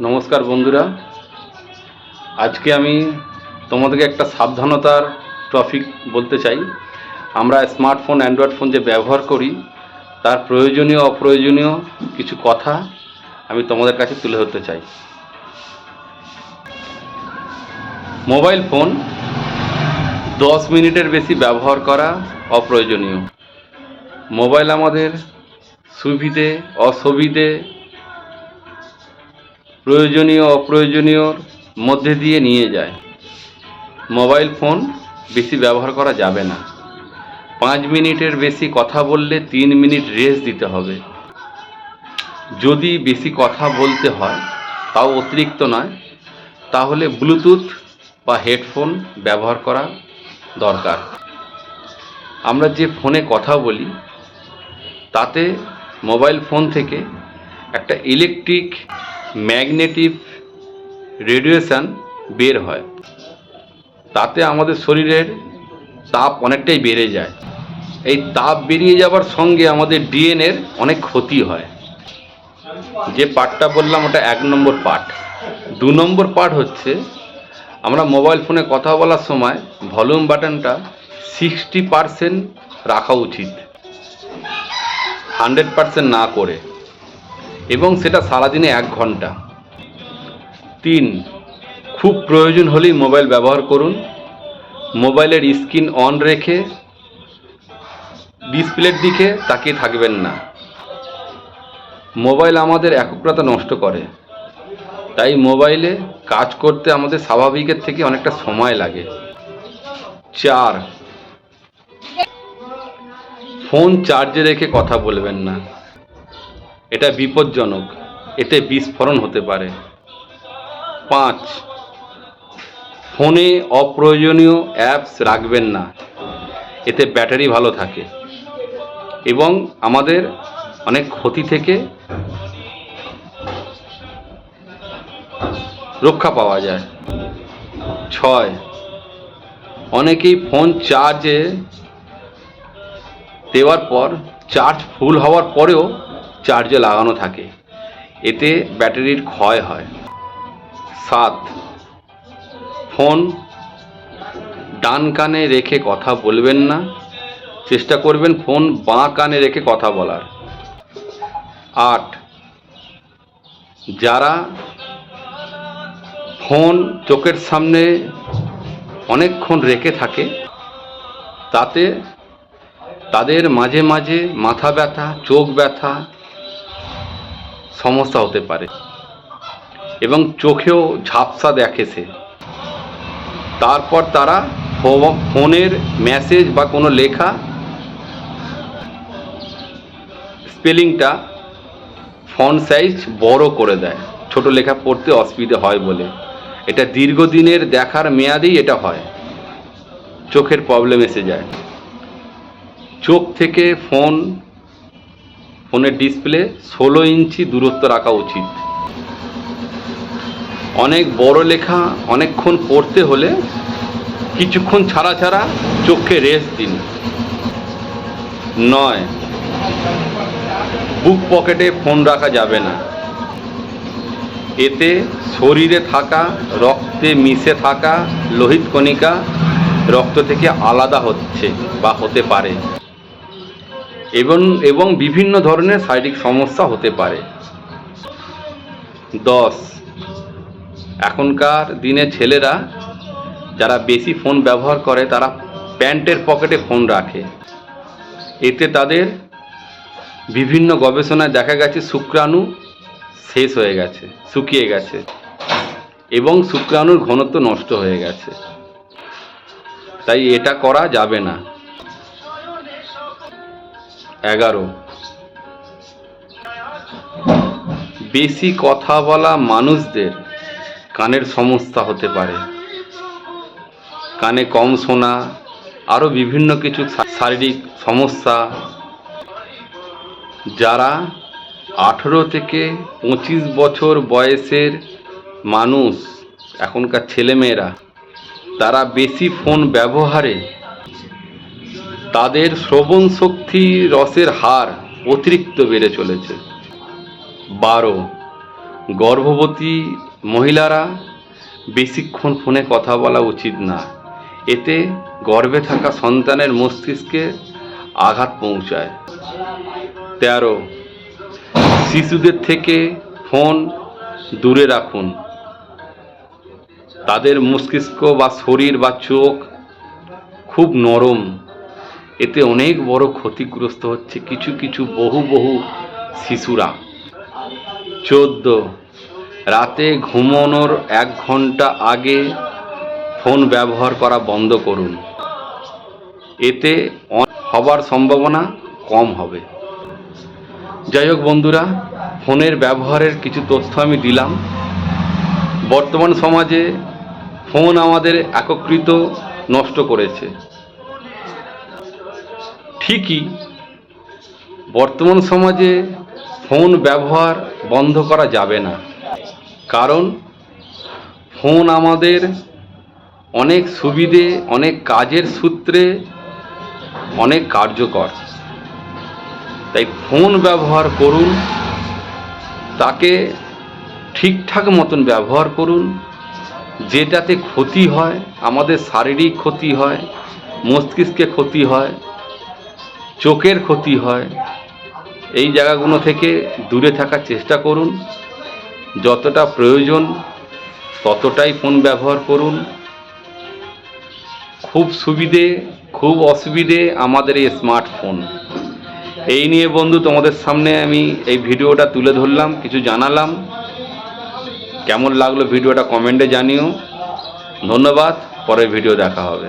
নমস্কার বন্ধুরা। আজকে আমি তোমাদেরকে একটা সাবধানতার টপিক বলতে চাই। আমরা স্মার্টফোন, অ্যান্ড্রয়েড ফোন যে ব্যবহার করি, তার প্রয়োজনীয়, অপ্রয়োজনীয় কিছু কথা আমি তোমাদের কাছে তুলে ধরতে চাই। মোবাইল ফোন দশ মিনিটের বেশি ব্যবহার করা অপ্রয়োজনীয়। মোবাইল আমাদের সুবিধে, অসুবিধে প্রয়োজনীয়, অপ্রয়োজনীয়র মধ্যে দিয়ে নিয়ে যায়। মোবাইল ফোন বেশি ব্যবহার করা যাবে না। পাঁচ মিনিটের বেশি কথা বললে তিন মিনিট রেস্ট দিতে হবে। যদি বেশি কথা বলতে হয়, তাও অতিরিক্ত নয়, তাহলে ব্লুটুথ বা হেডফোন ব্যবহার করা দরকার। আমরা যে ফোনে কথা বলি, তাতে মোবাইল ফোন থেকে একটা ইলেকট্রিক ম্যাগনেটিক রেডিয়েশন বের হয়। তাতে আমাদের শরীরের তাপ অনেকটাই বেড়ে যায়। এই তাপ বেরিয়ে যাবার সঙ্গে আমাদের ডিএনএর অনেক ক্ষতি হয়। যে পার্টটা বললাম, ওটা এক নম্বর পার্ট দু নম্বর পার্ট হচ্ছে, আমরা মোবাইল ফোনে কথা বলার সময় ভলিউম বাটনটা সিক্সটি পারসেন্ট রাখা উচিত। হান্ড্রেড পারসেন্ট না করে। এবং সেটা সারাদিনে এক ঘণ্টা। তিন, খুব প্রয়োজন হলেই মোবাইল ব্যবহার করুন। মোবাইলের স্ক্রিন অন রেখে, ডিসপ্লের দিকে তাকিয়ে থাকবেন না। মোবাইল আমাদের একগ্রতা নষ্ট করে। তাই মোবাইলে কাজ করতে আমাদের স্বাভাবিকের থেকে অনেকটা সময় লাগে। চার, ফোন চার্জে রেখে কথা বলবেন না। এটা বিপজ্জনক। এতে বিস্ফোরণ হতে পারে। পাঁচ, ফোনে অপ্রয়োজনীয় অ্যাপস রাখবেন না। এতে ব্যাটারি ভালো থাকে এবং আমাদের অনেক ক্ষতি থেকে রক্ষা পাওয়া যায়। ছয়, অনেকেই ফোন চার্জে দেওয়ার পর, চার্জ ফুল হওয়ার পরেও চার্জে লাগানো থাকে। এতে ব্যাটারির ক্ষয় হয়। সাত। ফোন ডান কানে রেখে কথা বলবেন না। চেষ্টা করবেন ফোন বাঁ কানে রেখে কথা বলার। আট। যারা ফোন চোখের সামনে অনেকক্ষণ রেখে থাকে, তাতে তাদের মাঝে মাঝে মাথা ব্যথা, চোখ ব্যথা সমস্যা হতে পারে। এবং চোখেও ঝাপসা দেখে সে। তারপর তারা ফোনের মেসেজ বা কোনো লেখা স্পেলিংটা ফন্ট সাইজ বড় করে দেয়। ছোট লেখা পড়তে অসুবিধে হয় বলে। এটা দীর্ঘদিনের দেখার মেয়াদেই এটা হয়। চোখের প্রবলেম এসে যায়। চোখ থেকে ফোন ফোনের ডিসপ্লে ষোলো ইঞ্চি দূরত্ব রাখা উচিত। অনেক বড় লেখা অনেকক্ষণ পড়তে হলে কিছুক্ষণ ছাড়া ছাড়া চোখে রেস্ট দিন। নয় বুক পকেটে ফোন রাখা যাবে না। এতে শরীরে থাকা, রক্তে মিশে থাকা, লোহিত কণিকা রক্ত থেকে আলাদা হচ্ছে বা হতে পারে। এবং এবং বিভিন্ন ধরনের শারীরিক সমস্যা হতে পারে। দশ, এখনকার দিনে ছেলেরা যারা বেশি ফোন ব্যবহার করে, তারা প্যান্টের পকেটে ফোন রাখে। এতে তাদের বিভিন্ন গবেষণায় দেখা গেছে শুক্রাণু শেষ হয়ে গেছে, শুকিয়ে গেছে এবং শুক্রাণুর ঘনত্ব নষ্ট হয়ে গেছে। তাই এটা করা যাবে না। এগারো। বেশি কথা বলা মানুষদের কানের সমস্যা হতে পারে। কানে কম শোনা আরও বিভিন্ন কিছু শারীরিক সমস্যা। যারা আঠেরো থেকে পঁচিশ বছর বয়সের মানুষ, এখনকার ছেলেমেয়েরা, তারা বেশি ফোন ব্যবহারে তাদের শ্রবণ শক্তি রসের হার অতিরিক্ত বেড়ে চলেছে। বারো, গর্ভবতী মহিলারা বেশিক্ষণ ফোনে কথা বলা উচিত না। এতে গর্ভে থাকা সন্তানের মস্তিষ্কে আঘাত পৌঁছায়। তেরো, শিশুদের থেকে ফোন দূরে রাখুন। তাদের মস্তিষ্ক বা শরীর বা চোখ খুব নরম। এতে অনেক বড় ক্ষতিগ্রস্ত হচ্ছে কিছু কিছু বহু বহু শিশুরা। চোদ্দ, রাতে ঘুমানোর এক ঘণ্টা আগে ফোন ব্যবহার করা বন্ধ করুন। এতে হবার সম্ভাবনা কম হবে। যাই হোক বন্ধুরা, ফোনের ব্যবহারের কিছু তথ্য আমি দিলাম। বর্তমান সমাজে ফোন আমাদের একত্রিত নষ্ট করেছে। ঠিকই, বর্তমান সমাজে ফোন ব্যবহার বন্ধ করা যাবে না। কারণ, ফোন আমাদের অনেক সুবিধে, অনেক কাজের সূত্রে অনেক কার্যকর। তাই ফোন ব্যবহার করুন, তাকে ঠিকঠাক মতন ব্যবহার করুন, যেটাতে ক্ষতি হয়, আমাদের শারীরিক ক্ষতি হয়, মস্তিষ্কে ক্ষতি হয় চোখের ক্ষতি হয়। এই জায়গাগুলো থেকে দূরে থাকার চেষ্টা করুন। যতটা প্রয়োজন ততটাই ফোন ব্যবহার করুন। খুব সুবিধে, খুব অসুবিধে আমাদের এই স্মার্টফোন। এই নিয়ে বন্ধু, তোমাদের সামনে আমি এই ভিডিওটা তুলে ধরলাম, কিছু জানালাম। কেমন লাগল ভিডিওটা কমেন্টে জানিও। ধন্যবাদ, পরের ভিডিও দেখা হবে।